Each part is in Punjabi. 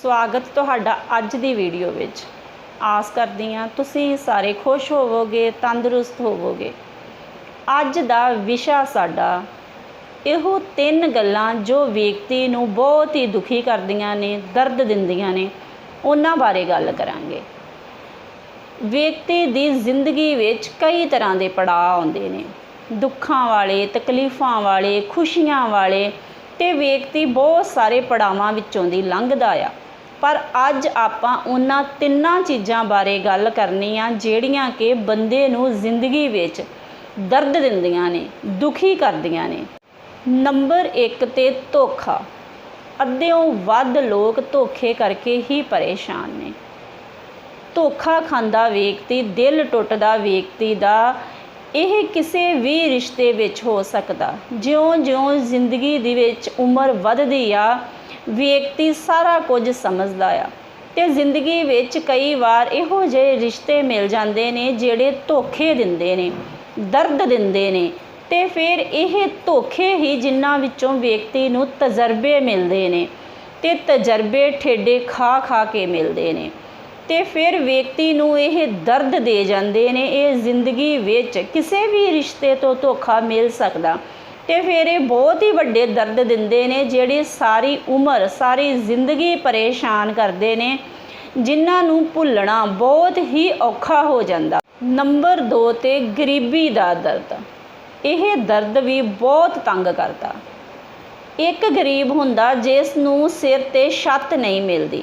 ਸਵਾਗਤ ਤੁਹਾਡਾ ਅੱਜ ਦੀ ਵੀਡੀਓ ਵਿੱਚ। ਆਸ ਕਰਦੀ ਹਾਂ ਤੁਸੀਂ ਸਾਰੇ ਖੁਸ਼ ਹੋਵੋਗੇ, ਤੰਦਰੁਸਤ ਹੋਵੋਗੇ। ਅੱਜ ਦਾ ਵਿਸ਼ਾ ਸਾਡਾ ਇਹੋ ਤਿੰਨ ਗੱਲਾਂ ਜੋ ਵਿਅਕਤੀ ਨੂੰ ਬਹੁਤ ਹੀ ਦੁਖੀ ਕਰਦੀਆਂ ਨੇ, ਦਰਦ ਦਿੰਦੀਆਂ ਨੇ, ਉਹਨਾਂ ਬਾਰੇ ਗੱਲ ਕਰਾਂਗੇ। ਵਿਅਕਤੀ ਦੀ ਜ਼ਿੰਦਗੀ ਵਿੱਚ ਕਈ ਤਰ੍ਹਾਂ ਦੇ ਪੜਾਅ ਆਉਂਦੇ ਨੇ। ਦੁੱਖਾਂ ਵਾਲੇ, ਤਕਲੀਫਾਂ ਵਾਲੇ, ਖੁਸ਼ੀਆਂ ਵਾਲੇ ਤੇ ਵਿਅਕਤੀ ਬਹੁਤ ਸਾਰੇ ਪੜਾਵਾਂ ਵਿੱਚੋਂ ਦੀ ਲੰਘਦਾ ਆ। ਪਰ ਅੱਜ ਆਪਾਂ ਉਹਨਾਂ ਤਿੰਨਾਂ ਚੀਜ਼ਾਂ ਬਾਰੇ ਗੱਲ ਕਰਨੀ ਆ, ਜਿਹੜੀਆਂ ਕਿ ਬੰਦੇ ਨੂੰ ਜ਼ਿੰਦਗੀ ਵਿੱਚ ਦਰਦ ਦਿੰਦੀਆਂ ਨੇ, ਦੁਖੀ ਕਰਦੀਆਂ ਨੇ। ਨੰਬਰ 1 ਤੇ ਧੋਖਾ। ਅੱਧਿਓਂ ਵੱਧ ਲੋਕ ਧੋਖੇ ਕਰਕੇ ਹੀ ਪਰੇਸ਼ਾਨ ਨੇ। ਧੋਖਾ ਖਾਂਦਾ ਵਿਅਕਤੀ, ਦਿਲ ਟੁੱਟਦਾ ਵਿਅਕਤੀ ਦਾ ਇਹ ਕਿਸੇ ਵੀ ਰਿਸ਼ਤੇ ਵਿੱਚ ਹੋ ਸਕਦਾ। ਜਿਉਂ-ਜਿਉਂ ਜ਼ਿੰਦਗੀ ਦੇ ਵਿੱਚ ਉਮਰ ਵੱਧਦੀ ਆ ਵਿਅਕਤੀ ਸਾਰਾ ਕੁਝ ਸਮਝਦਾ ਆ। ਤੇ ਜ਼ਿੰਦਗੀ ਵਿੱਚ ਕਈ ਵਾਰ ਇਹੋ ਜਿਹੇ ਰਿਸ਼ਤੇ ਮਿਲ ਜਾਂਦੇ ਨੇ ਜਿਹੜੇ ਧੋਖੇ ਦਿੰਦੇ ਨੇ, ਦਰਦ ਦਿੰਦੇ ਨੇ ਤੇ ਫਿਰ ਇਹ ਧੋਖੇ ਹੀ ਜਿਨ੍ਹਾਂ ਵਿੱਚੋਂ ਵਿਅਕਤੀ ਨੂੰ ਤਜਰਬੇ ਮਿਲਦੇ ਨੇ ਤੇ ਤਜਰਬੇ ਠੇਡੇ ਖਾ ਖਾ ਕੇ ਮਿਲਦੇ ਨੇ। ਤੇ ਫਿਰ ਵਿਅਕਤੀ ਨੂੰ ਇਹ ਦਰਦ ਦੇ ਜਾਂਦੇ ਨੇ, ਇਹ ਜ਼ਿੰਦਗੀ ਵਿੱਚ ਕਿਸੇ ਵੀ ਰਿਸ਼ਤੇ ਤੋਂ ਧੋਖਾ ਮਿਲ ਸਕਦਾ। ਤੇ ਫਿਰ ਇਹ ਬਹੁਤ ਹੀ ਵੱਡੇ ਦਰਦ ਦਿੰਦੇ ਨੇ, ਜਿਹੜੇ ਸਾਰੀ ਉਮਰ, ਸਾਰੀ ਜ਼ਿੰਦਗੀ ਪਰੇਸ਼ਾਨ ਕਰਦੇ ਨੇ, ਜਿਨ੍ਹਾਂ ਨੂੰ ਭੁੱਲਣਾ ਬਹੁਤ ਹੀ ਔਖਾ ਹੋ ਜਾਂਦਾ। ਨੰਬਰ 2 ਤੇ ਗਰੀਬੀ ਦਾ ਦਰਦ। ਇਹ ਦਰਦ ਵੀ ਬਹੁਤ ਤੰਗ ਕਰਦਾ। ਇੱਕ ਗਰੀਬ ਹੁੰਦਾ ਜਿਸ ਨੂੰ ਸਿਰ ਤੇ ਛੱਤ ਨਹੀਂ ਮਿਲਦੀ,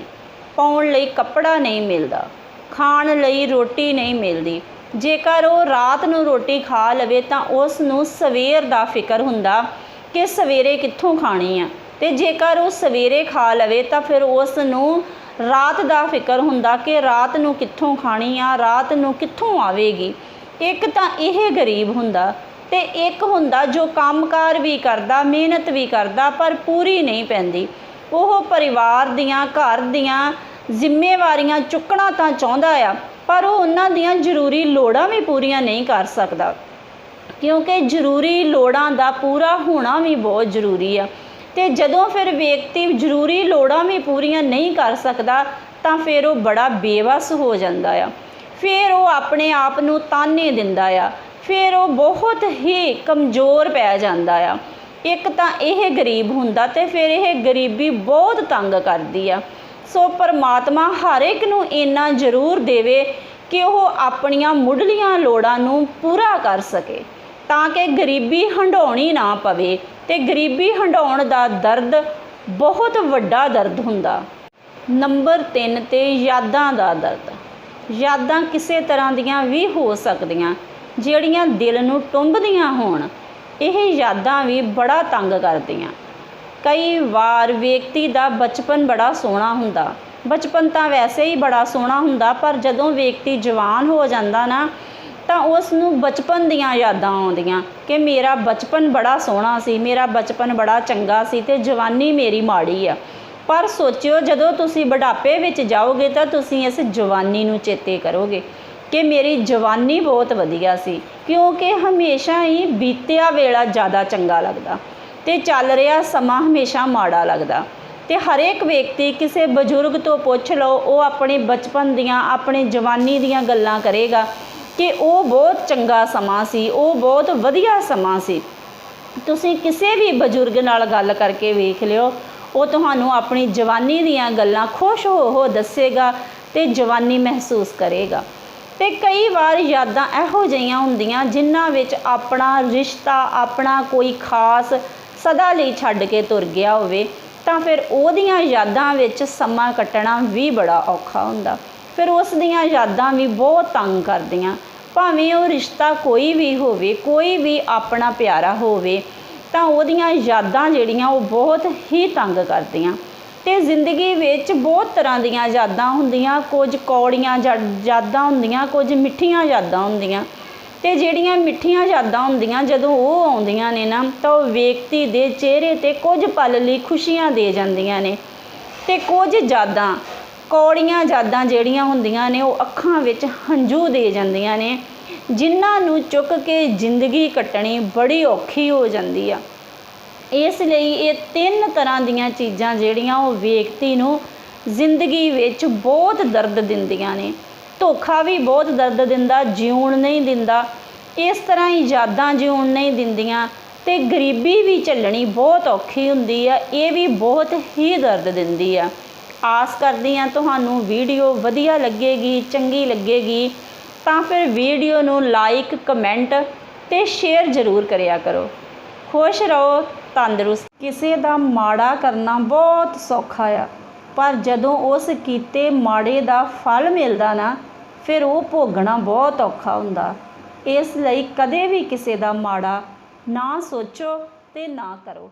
ਪਾਉਣ ਲਈ ਕੱਪੜਾ ਨਹੀਂ ਮਿਲਦਾ, ਖਾਣ ਲਈ ਰੋਟੀ ਨਹੀਂ ਮਿਲਦੀ ਜੇਕਰ ਉਹ ਰਾਤ ਨੂੰ ਰੋਟੀ ਖਾ ਲਵੇ ਤਾਂ ਉਸ ਨੂੰ ਸਵੇਰ ਦਾ ਫਿਕਰ ਹੁੰਦਾ ਕਿ ਸਵੇਰੇ ਕਿੱਥੋਂ ਖਾਣੀ ਆ। ਤੇ ਜੇਕਰ ਉਹ ਸਵੇਰੇ ਖਾ ਲਵੇ ਤਾਂ ਫਿਰ ਉਸ ਨੂੰ ਰਾਤ ਦਾ ਫਿਕਰ ਹੁੰਦਾ ਕਿ ਰਾਤ ਨੂੰ ਕਿੱਥੋਂ ਖਾਣੀ ਆ, ਰਾਤ ਨੂੰ ਕਿੱਥੋਂ ਆਵੇਗੀ। ਇੱਕ ਤਾਂ ਇਹ ਗਰੀਬ ਹੁੰਦਾ ਤੇ ਇੱਕ ਹੁੰਦਾ ਜੋ ਕੰਮਕਾਰ ਵੀ ਕਰਦਾ, ਮਿਹਨਤ ਵੀ ਕਰਦਾ ਪਰ ਪੂਰੀ ਨਹੀਂ ਪੈਂਦੀ। ਉਹ ਪਰਿਵਾਰ ਦੀਆਂ, ਘਰ ਦੀਆਂ ਜ਼ਿੰਮੇਵਾਰੀਆਂ ਚੁੱਕਣਾ ਤਾਂ ਚਾਹੁੰਦਾ ਆ ਪਰ ਉਹ ਉਹਨਾਂ ਦੀਆਂ ਜ਼ਰੂਰੀ ਲੋੜਾਂ ਵੀ ਪੂਰੀਆਂ ਨਹੀਂ ਕਰ ਸਕਦਾ। ਕਿਉਂਕਿ ਜ਼ਰੂਰੀ ਲੋੜਾਂ ਦਾ ਪੂਰਾ ਹੋਣਾ ਵੀ ਬਹੁਤ ਜ਼ਰੂਰੀ ਆ। ਤੇ ਜਦੋਂ ਫਿਰ ਵਿਅਕਤੀ ਜ਼ਰੂਰੀ ਲੋੜਾਂ ਵੀ ਪੂਰੀਆਂ ਨਹੀਂ ਕਰ ਸਕਦਾ, ਤਾਂ ਫਿਰ ਉਹ ਬੜਾ ਬੇਵਸ ਹੋ ਜਾਂਦਾ ਆ। ਫਿਰ ਉਹ ਆਪਣੇ ਆਪ ਨੂੰ ਤਾਨੇ ਦਿੰਦਾ ਆ। ਫਿਰ ਉਹ ਬਹੁਤ ਹੀ ਕਮਜ਼ੋਰ ਪੈ ਜਾਂਦਾ ਆ। ਇੱਕ ਤਾਂ ਇਹ ਗਰੀਬ ਹੁੰਦਾ ਤੇ ਫਿਰ ਇਹ ਗਰੀਬੀ ਬਹੁਤ ਤੰਗ ਕਰਦੀ ਆ। ਸੋ ਪਰਮਾਤਮਾ ਹਰ ਇੱਕ ਨੂੰ ਇੰਨਾ ਜ਼ਰੂਰ ਦੇਵੇ ਕਿ ਉਹ ਆਪਣੀਆਂ ਮੁੱਢਲੀਆਂ ਲੋੜਾਂ ਨੂੰ ਪੂਰਾ ਕਰ ਸਕੇ, ਤਾਂ ਕਿ ਗਰੀਬੀ ਹੰਡਾਉਣੀ ਨਾ ਪਵੇ ਤੇ ਗਰੀਬੀ ਹੰਡਾਉਣ ਦਾ ਦਰਦ ਬਹੁਤ ਵੱਡਾ ਦਰਦ ਹੁੰਦਾ। ਨੰਬਰ 3 ਤੇ ਯਾਦਾਂ ਦਾ ਦਰਦ। ਯਾਦਾਂ ਕਿਸੇ ਤਰ੍ਹਾਂ ਦੀਆਂ ਵੀ ਹੋ ਸਕਦੀਆਂ, ਜਿਹੜੀਆਂ ਦਿਲ ਨੂੰ ਟੁੰਬਦੀਆਂ ਹੋਣ। ਇਹ ਯਾਦਾਂ ਵੀ ਬੜਾ ਤੰਗ ਕਰਦੀਆਂ। ਕਈ ਵਾਰ ਵਿਅਕਤੀ ਦਾ ਬਚਪਨ ਬੜਾ ਸੋਹਣਾ ਹੁੰਦਾ। ਬਚਪਨ ਤਾਂ ਵੈਸੇ ਹੀ ਬੜਾ ਸੋਹਣਾ ਹੁੰਦਾ, ਪਰ ਜਦੋਂ ਵਿਅਕਤੀ ਜਵਾਨ ਹੋ ਜਾਂਦਾ ਨਾ, ਤਾਂ ਉਸ ਨੂੰ ਬਚਪਨ ਦੀਆਂ ਯਾਦਾਂ ਆਉਂਦੀਆਂ ਕਿ ਮੇਰਾ ਬਚਪਨ ਬੜਾ ਸੋਹਣਾ ਸੀ, ਮੇਰਾ ਬਚਪਨ ਬੜਾ ਚੰਗਾ ਸੀ ਤੇ ਜਵਾਨੀ ਮੇਰੀ ਮਾੜੀ ਆ। ਪਰ ਸੋਚਿਓ, ਜਦੋਂ ਤੁਸੀਂ ਬੁਢਾਪੇ ਵਿੱਚ ਜਾਓਗੇ ਤਾਂ ਤੁਸੀਂ ਇਸ ਜਵਾਨੀ ਨੂੰ ਚੇਤੇ ਕਰੋਗੇ ਕਿ ਮੇਰੀ ਜਵਾਨੀ ਬਹੁਤ ਵਧੀਆ ਸੀ, ਕਿਉਂਕਿ ਹਮੇਸ਼ਾ ਹੀ ਬੀਤਿਆ ਵੇਲਾ ਜ਼ਿਆਦਾ ਚੰਗਾ ਲੱਗਦਾ। ਤੇ ਚੱਲ ਰਿਹਾ ਸਮਾਂ ਹਮੇਸ਼ਾ ਮਾੜਾ ਲੱਗਦਾ। ਤੇ ਹਰੇਕ ਵਿਅਕਤੀ ਕਿਸੇ ਬਜ਼ੁਰਗ ਤੋਂ ਪੁੱਛ ਲਓ, ਉਹ ਆਪਣੇ ਬਚਪਨ ਦੀਆਂ, ਆਪਣੇ ਜਵਾਨੀ ਦੀਆਂ ਗੱਲਾਂ ਕਰੇਗਾ ਕਿ ਉਹ ਬਹੁਤ ਚੰਗਾ ਸਮਾਂ ਸੀ, ਉਹ ਬਹੁਤ ਵਧੀਆ ਸਮਾਂ ਸੀ। ਤੁਸੀਂ ਕਿਸੇ ਵੀ ਬਜ਼ੁਰਗ ਨਾਲ ਗੱਲ ਕਰਕੇ ਵੇਖ ਲਿਓ, ਉਹ ਤੁਹਾਨੂੰ ਆਪਣੀ ਜਵਾਨੀ ਦੀਆਂ ਗੱਲਾਂ ਖੁਸ਼ ਹੋ ਹੋ ਦੱਸੇਗਾ ਤੇ ਜਵਾਨੀ ਮਹਿਸੂਸ ਕਰੇਗਾ। ਤੇ ਕਈ ਵਾਰ ਯਾਦਾਂ ਇਹੋ ਜਿਹੀਆਂ ਹੁੰਦੀਆਂ ਜਿਨ੍ਹਾਂ ਵਿੱਚ ਆਪਣਾ ਰਿਸ਼ਤਾ, ਆਪਣਾ ਕੋਈ ਖਾਸ ਸਦਾ ਲਈ ਛੱਡ ਕੇ ਤੁਰ ਗਿਆ ਹੋਵੇ, ਤਾਂ ਫਿਰ ਉਹਦੀਆਂ ਯਾਦਾਂ ਵਿੱਚ ਸਮਾਂ ਕੱਟਣਾ ਵੀ ਬੜਾ ਔਖਾ ਹੁੰਦਾ। ਫਿਰ ਉਸ ਦੀਆਂ ਯਾਦਾਂ ਵੀ ਬਹੁਤ ਤੰਗ ਕਰਦੀਆਂ। ਭਾਵੇਂ ਉਹ ਰਿਸ਼ਤਾ ਕੋਈ ਵੀ ਹੋਵੇ, ਕੋਈ ਵੀ ਆਪਣਾ ਪਿਆਰਾ ਹੋਵੇ, ਤਾਂ ਉਹਦੀਆਂ ਯਾਦਾਂ ਜਿਹੜੀਆਂ ਉਹ ਬਹੁਤ ਹੀ ਤੰਗ ਕਰਦੀਆਂ। ਤੇ ਜ਼ਿੰਦਗੀ ਵਿੱਚ ਬਹੁਤ ਤਰ੍ਹਾਂ ਦੀਆਂ ਯਾਦਾਂ ਹੁੰਦੀਆਂ, ਕੁਝ ਕੌੜੀਆਂ ਯਾਦਾਂ ਹੁੰਦੀਆਂ, ਕੁਝ ਮਿੱਠੀਆਂ ਯਾਦਾਂ ਹੁੰਦੀਆਂ। ਤੇ ਜਿਹੜੀਆਂ ਮਿੱਠੀਆਂ ਯਾਦਾਂ ਹੁੰਦੀਆਂ ਜਦੋਂ ਉਹ ਆਉਂਦੀਆਂ ਨੇ ਨਾ, ਤਾਂ ਉਹ ਵਿਅਕਤੀ ਦੇ ਚਿਹਰੇ ਤੇ ਕੁਝ ਪਲ ਲਈ ਖੁਸ਼ੀਆਂ ਦੇ ਜਾਂਦੀਆਂ ਨੇ। ਤੇ ਕੁਝ ਯਾਦਾਂ, ਕੌੜੀਆਂ ਯਾਦਾਂ ਜਿਹੜੀਆਂ ਹੁੰਦੀਆਂ ਨੇ, ਉਹ ਅੱਖਾਂ ਵਿੱਚ ਹੰਝੂ ਦੇ ਜਾਂਦੀਆਂ ਨੇ, ਜਿਨ੍ਹਾਂ ਨੂੰ ਚੁੱਕ ਕੇ ਜ਼ਿੰਦਗੀ ਕੱਟਣੀ ਬੜੀ ਔਖੀ ਹੋ ਜਾਂਦੀ ਆ। ਇਸ ਲਈ ਇਹ ਤਿੰਨ ਤਰ੍ਹਾਂ ਦੀਆਂ ਚੀਜ਼ਾਂ ਜਿਹੜੀਆਂ ਉਹ ਵਿਅਕਤੀ ਨੂੰ ਜ਼ਿੰਦਗੀ ਵਿੱਚ ਬਹੁਤ ਦਰਦ ਦਿੰਦੀਆਂ ਨੇ। ਧੋਖਾ ਵੀ ਬਹੁਤ ਦਰਦ ਦਿੰਦਾ, ਜਿਉਣ ਨਹੀਂ ਦਿੰਦਾ। ਇਸ ਤਰ੍ਹਾਂ ਹੀ ਯਾਦਾਂ ਜਿਉਣ ਨਹੀਂ ਦਿੰਦੀਆਂ ਤੇ ਗਰੀਬੀ ਵੀ ਝੱਲਣੀ ਬਹੁਤ ਔਖੀ ਹੁੰਦੀ ਆ, ਇਹ ਵੀ ਬਹੁਤ ਹੀ ਦਰਦ ਦਿੰਦੀ ਆ। ਆਸ ਕਰਦੀ ਆ, ਤੁਹਾਨੂੰ ਵੀਡੀਓ ਵਧੀਆ ਲੱਗੇਗੀ, ਚੰਗੀ ਲੱਗੇਗੀ, ਤਾਂ ਫਿਰ ਵੀਡੀਓ ਨੂੰ ਲਾਈਕ ਕਮੈਂਟ ਤੇ ਸ਼ੇਅਰ ਜ਼ਰੂਰ ਕਰਿਆ ਕਰੋ। ਖੁਸ਼ ਰਹੋ, ਤੰਦਰੁਸਤ ਕਿਸੇ ਦਾ ਮਾੜਾ ਕਰਨਾ ਬਹੁਤ ਸੌਖਾ ਆ। ਪਰ ਜਦੋਂ ਉਸ ਕੀਤੇ ਮਾੜੇ ਦਾ ਫਲ ਮਿਲਦਾ ਨਾ, ਫਿਰ ਉਹ ਭੋਗਣਾ ਬਹੁਤ ਔਖਾ ਹੁੰਦਾ। ਇਸ ਲਈ ਕਦੇ ਵੀ ਕਿਸੇ ਦਾ ਮਾੜਾ ਨਾ ਸੋਚੋ ਤੇ ਨਾ ਕਰੋ।